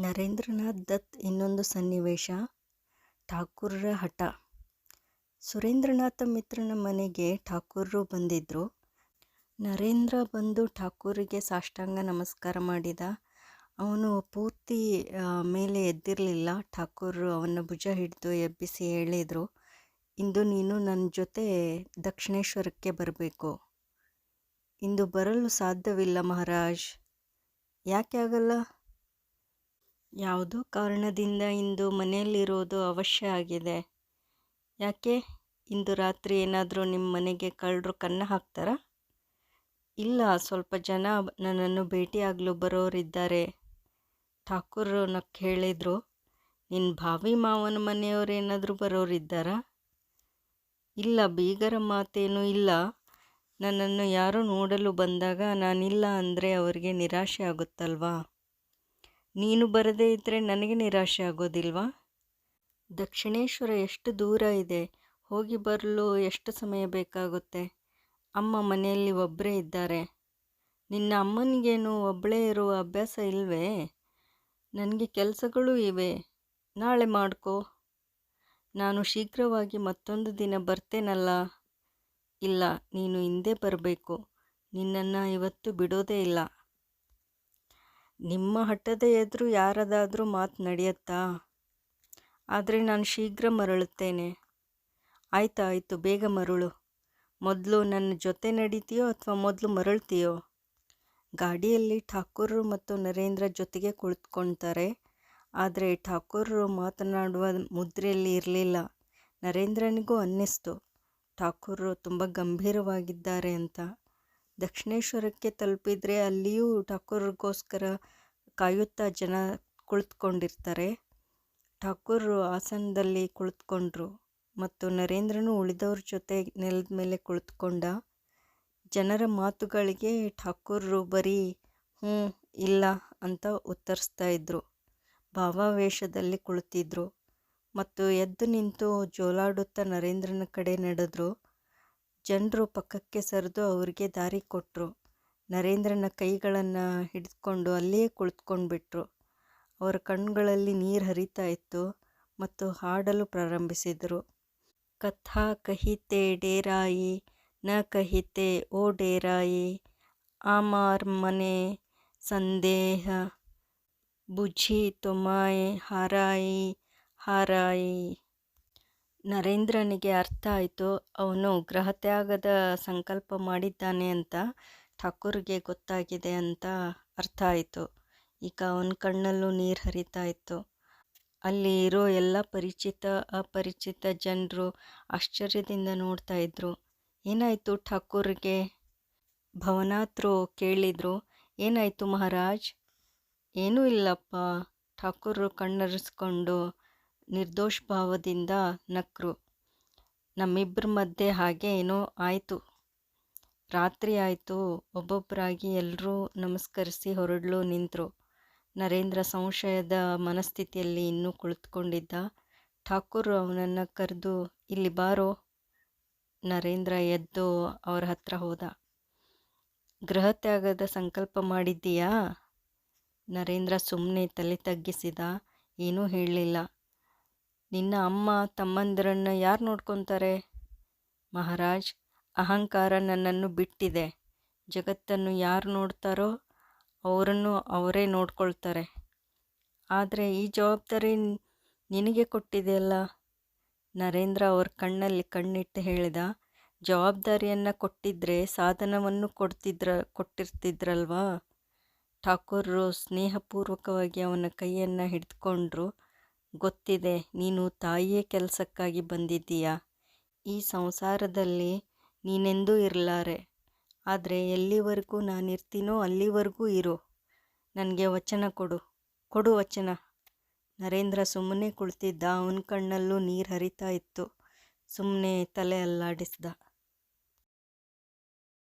ನರೇಂದ್ರನಾಥ್ ದತ್ ಇನ್ನೊಂದು ಸನ್ನಿವೇಶ, ಠಾಕೂರ್ರ ಹಠ. ಸುರೇಂದ್ರನಾಥ ಮಿತ್ರನ ಮನೆಗೆ ಠಾಕೂರರು ಬಂದಿದ್ದರು ನರೇಂದ್ರ ಬಂದು ಠಾಕೂರಿಗೆ ಸಾಷ್ಟಾಂಗ ನಮಸ್ಕಾರ ಮಾಡಿದ. ಅವನು ಪೂರ್ತಿ ಮೇಲೆ ಎದ್ದಿರಲಿಲ್ಲ. ಠಾಕೂರ್ ಅವನ ಭುಜ ಹಿಡಿದು ಎಬ್ಬಿಸಿ ಹೇಳಿದರು, ಇಂದು ನೀನು ನನ್ನ ಜೊತೆ ದಕ್ಷಿಣೇಶ್ವರಕ್ಕೆ ಬರಬೇಕು. ಇಂದು ಬರಲು ಸಾಧ್ಯವಿಲ್ಲ ಮಹಾರಾಜ್. ಯಾಕೆ ಆಗಲ್ಲ? ಯಾವುದೋ ಕಾರಣದಿಂದ ಇಂದು ಮನೆಯಲ್ಲಿರೋದು ಅವಶ್ಯ ಆಗಿದೆ. ಯಾಕೆ? ಇಂದು ರಾತ್ರಿ ಏನಾದರೂ ನಿಮ್ಮ ಮನೆಗೆ ಕಳ್ಳರು ಕನ್ನ ಹಾಕ್ತಾರಾ? ಇಲ್ಲ, ಸ್ವಲ್ಪ ಜನ ನನ್ನನ್ನು ಭೇಟಿಯಾಗಲು ಬರೋರಿದ್ದಾರೆ. ಠಾಕೂರ್ ನಕ್ಕ ಹೇಳಿದರು ನಿನ್ನ ಭಾವಿ ಮಾವನ ಮನೆಯವರೇನಾದರೂ ಬರೋರಿದ್ದಾರಾ? ಇಲ್ಲ, ಬೀಗರ ಮಾತೇನೂ ಇಲ್ಲ. ನನ್ನನ್ನು ಯಾರು ನೋಡಲು ಬಂದಾಗ ನಾನಿಲ್ಲ ಅಂದರೆ ಅವರಿಗೆ ನಿರಾಶೆ ಆಗುತ್ತಲ್ವಾ? ನೀನು ಬರದೇ ಇದ್ದರೆ ನನಗೆ ನಿರಾಶೆ ಆಗೋದಿಲ್ವಾ? ದಕ್ಷಿಣೇಶ್ವರ ಎಷ್ಟು ದೂರ ಇದೆ, ಹೋಗಿ ಬರಲು ಎಷ್ಟು ಸಮಯ ಬೇಕಾಗುತ್ತೆ? ಅಮ್ಮ ಮನೆಯಲ್ಲಿ ಒಬ್ಬರೇ ಇದ್ದಾರೆ. ನಿನ್ನ ಅಮ್ಮನಿಗೇನು ಒಬ್ಬಳೇ ಇರುವ ಅಭ್ಯಾಸ ಇಲ್ವೇ? ನನಗೆ ಕೆಲಸಗಳು ಇವೆ. ನಾಳೆ ಮಾಡ್ಕೋ. ನಾನು ಶೀಘ್ರವಾಗಿ ಮತ್ತೊಂದು ದಿನ ಬರ್ತೇನಲ್ಲ? ಇಲ್ಲ, ನೀನು ಹಿಂದೆ ಬರಬೇಕು. ನಿನ್ನನ್ನು ಇವತ್ತು ಬಿಡೋದೇ ಇಲ್ಲ. ನಿಮ್ಮ ಹಠದ ಎದುರು ಯಾರದಾದರೂ ಮಾತು ನಡೆಯತ್ತಾ? ಆದರೆ ನಾನು ಶೀಘ್ರ ಮರಳುತ್ತೇನೆ. ಆಯ್ತು, ಆಯಿತು, ಬೇಗ ಮರಳು. ಮೊದಲು ನನ್ನ ಜೊತೆ ನಡೀತೀಯೋ ಅಥವಾ ಮೊದಲು ಮರಳ್ತೀಯೋ? ಗಾಡಿಯಲ್ಲಿ ಠಾಕೂರ್ರು ಮತ್ತು ನರೇಂದ್ರ ಜೊತೆಗೆ ಕುಳಿತುಕೊಳ್ತಾರೆ ಆದರೆ ಠಾಕೂರ್ರು ಮಾತನಾಡುವ ಮುದ್ರೆಯಲ್ಲಿ ಇರಲಿಲ್ಲ. ನರೇಂದ್ರನಿಗೂ ಅನ್ನಿಸ್ತು, ಠಾಕೂರ್ರು ತುಂಬ ಗಂಭೀರವಾಗಿದ್ದಾರೆ ಅಂತ. ದಕ್ಷಿಣೇಶ್ವರಕ್ಕೆ ತಲುಪಿದರೆ ಅಲ್ಲಿಯೂ ಠಾಕೂರ್ಗೋಸ್ಕರ ಕಾಯುತ್ತಾ ಜನ ಕುಳಿತುಕೊಂಡಿರ್ತಾರೆ. ಠಾಕೂರ್ ಆಸನದಲ್ಲಿ ಕುಳಿತುಕೊಂಡ್ರು ಮತ್ತು ನರೇಂದ್ರನು ಉಳಿದವ್ರ ಜೊತೆ ನೆಲದ ಮೇಲೆ ಕುಳಿತುಕೊಂಡ. ಜನರ ಮಾತುಗಳಿಗೆ ಠಾಕೂರ್ ಬರೀ, ಹ್ಞೂ, ಇಲ್ಲ ಅಂತ ಉತ್ತರಿಸ್ತಾ ಇದ್ದರು ಭಾವಾವೇಶದಲ್ಲಿ ಕುಳಿತಿದ್ರು ಮತ್ತು ಎದ್ದು ನಿಂತು ಜೋಲಾಡುತ್ತಾ ನರೇಂದ್ರನ ಕಡೆ ನಡೆದ್ರು. ಜನರು ಪಕ್ಕಕ್ಕೆ ಸರಿದು ಅವರಿಗೆ ದಾರಿ ಕೊಟ್ಟರು ನರೇಂದ್ರನ ಕೈಗಳನ್ನು ಹಿಡಿದುಕೊಂಡು ಅಲ್ಲಿಯೇ ಕುಳಿತುಕೊಂಡ್ಬಿಟ್ರು. ಅವರ ಕಣ್ಣುಗಳಲ್ಲಿ ನೀರು ಹರಿತಾ ಇತ್ತು ಮತ್ತು ಹಾಡಲು ಪ್ರಾರಂಭಿಸಿದರು. ಕಥಾ ಕಹಿತೆ ಡೇರಾಯಿ, ನ ಕಹಿತೆ ಓ ಡೇರಾಯಿ, ಆಮಾರ್ ಮನೆ ಸಂದೇಹ, ಬುಜಿ ತುಮಾಯಿ ಹಾರಾಯಿ ಹಾರಾಯಿ. ನರೇಂದ್ರನಿಗೆ ಅರ್ಥ ಆಯಿತು. ಅವನು ಗೃಹತ್ಯಾಗದ ಸಂಕಲ್ಪ ಮಾಡಿದ್ದಾನೆ ಅಂತ ಠಾಕೂರ್ಗೆ ಗೊತ್ತಾಗಿದೆ ಅಂತ ಅರ್ಥ ಆಯಿತು. ಈಗ ಅವನ ಕಣ್ಣಲ್ಲೂ ನೀರು ಹರಿತಾ ಇತ್ತು. ಅಲ್ಲಿ ಇರೋ ಎಲ್ಲ ಪರಿಚಿತ, ಅಪರಿಚಿತ ಜನರು ಆಶ್ಚರ್ಯದಿಂದ ನೋಡ್ತಾ ಇದ್ರು. ಏನಾಯಿತು ಠಾಕೂರ್ಗೆ? ಭವನಾತ್ರು ಕೇಳಿದರು. ಏನಾಯಿತು ಮಹಾರಾಜ್? ಏನೂ ಇಲ್ಲಪ್ಪ. ಠಾಕೂರ್ ಕಣ್ಣರಿಸ್ಕೊಂಡು ನಿರ್ದೋಷ ಭಾವದಿಂದ ನಕ್ರು. ನಮ್ಮಿಬ್ಬರ ಮಧ್ಯೆ ಹಾಗೆ ಏನೋ ಆಯಿತು. ರಾತ್ರಿ ಆಯಿತು. ಒಬ್ಬೊಬ್ಬರಾಗಿ ಎಲ್ಲರೂ ನಮಸ್ಕರಿಸಿ ಹೊರಡಲು ನಿಂತರು. ನರೇಂದ್ರ ಸಂಶಯದ ಮನಸ್ಥಿತಿಯಲ್ಲಿ ಇನ್ನೂ ಕುಳಿತುಕೊಂಡಿದ್ದ. ಠಾಕೂರ್ ಅವನನ್ನು ಕರೆದು, ಇಲ್ಲಿ ಬಾರೋ. ನರೇಂದ್ರ ಎದ್ದು ಅವರ ಹತ್ರ ಹೋದ. ಗೃಹತ್ಯಾಗದ ಸಂಕಲ್ಪ ಮಾಡಿದ್ದೀಯಾ? ನರೇಂದ್ರ ಸುಮ್ಮನೆ ತಲೆ ತಗ್ಗಿಸಿದ. ಏನೂ ಹೇಳಲಿಲ್ಲ. ನಿನ್ನ ಅಮ್ಮ, ತಮ್ಮಂದಿರನ್ನು ಯಾರು ನೋಡ್ಕೊತಾರೆ? ಮಹಾರಾಜ್, ಅಹಂಕಾರ ನನ್ನನ್ನು ಬಿಟ್ಟಿದೆ. ಜಗತ್ತನ್ನು ಯಾರು ನೋಡ್ತಾರೋ ಅವರನ್ನು ಅವರೇ ನೋಡ್ಕೊಳ್ತಾರೆ. ಆದರೆ ಈ ಜವಾಬ್ದಾರಿ ನಿನಗೆ ಕೊಟ್ಟಿದೆಯಲ್ಲ ನರೇಂದ್ರ ಅವ್ರ ಕಣ್ಣಲ್ಲಿ ಕಣ್ಣಿಟ್ಟು ಹೇಳಿದ, ಜವಾಬ್ದಾರಿಯನ್ನು ಕೊಟ್ಟಿದ್ದರೆ ಸಾಧನವನ್ನು ಕೊಡ್ತಿದ್ರ, ಕೊಟ್ಟಿರ್ತಿದ್ರಲ್ವಾ? ಠಾಕೂರರು ಸ್ನೇಹಪೂರ್ವಕವಾಗಿ ಅವನ ಕೈಯನ್ನು ಹಿಡಿದುಕೊಂಡ್ರು. ಗೊತ್ತಿದೆ. ನೀನು ತಾಯಿಯೇ ಕೆಲಸಕ್ಕಾಗಿ ಬಂದಿದ್ದೀಯಾ? ಈ ಸಂಸಾರದಲ್ಲಿ ನೀನೆಂದೂ ಇರಲಾರೆ. ಆದರೆ ಎಲ್ಲಿವರೆಗೂ ನಾನಿರ್ತೀನೋ ಅಲ್ಲಿವರೆಗೂ ಇರು. ನನಗೆ ವಚನ ಕೊಡು. ಕೊಡು ವಚನ. ನರೇಂದ್ರ ಸುಮ್ಮನೆ ಕುಳಿತಿದ್ದ. ಅವನ ಕಣ್ಣಲ್ಲೂ ನೀರು ಹರಿತಾ ಇತ್ತು. ಸುಮ್ಮನೆ ತಲೆ ಅಲ್ಲಾಡಿಸ್ದ.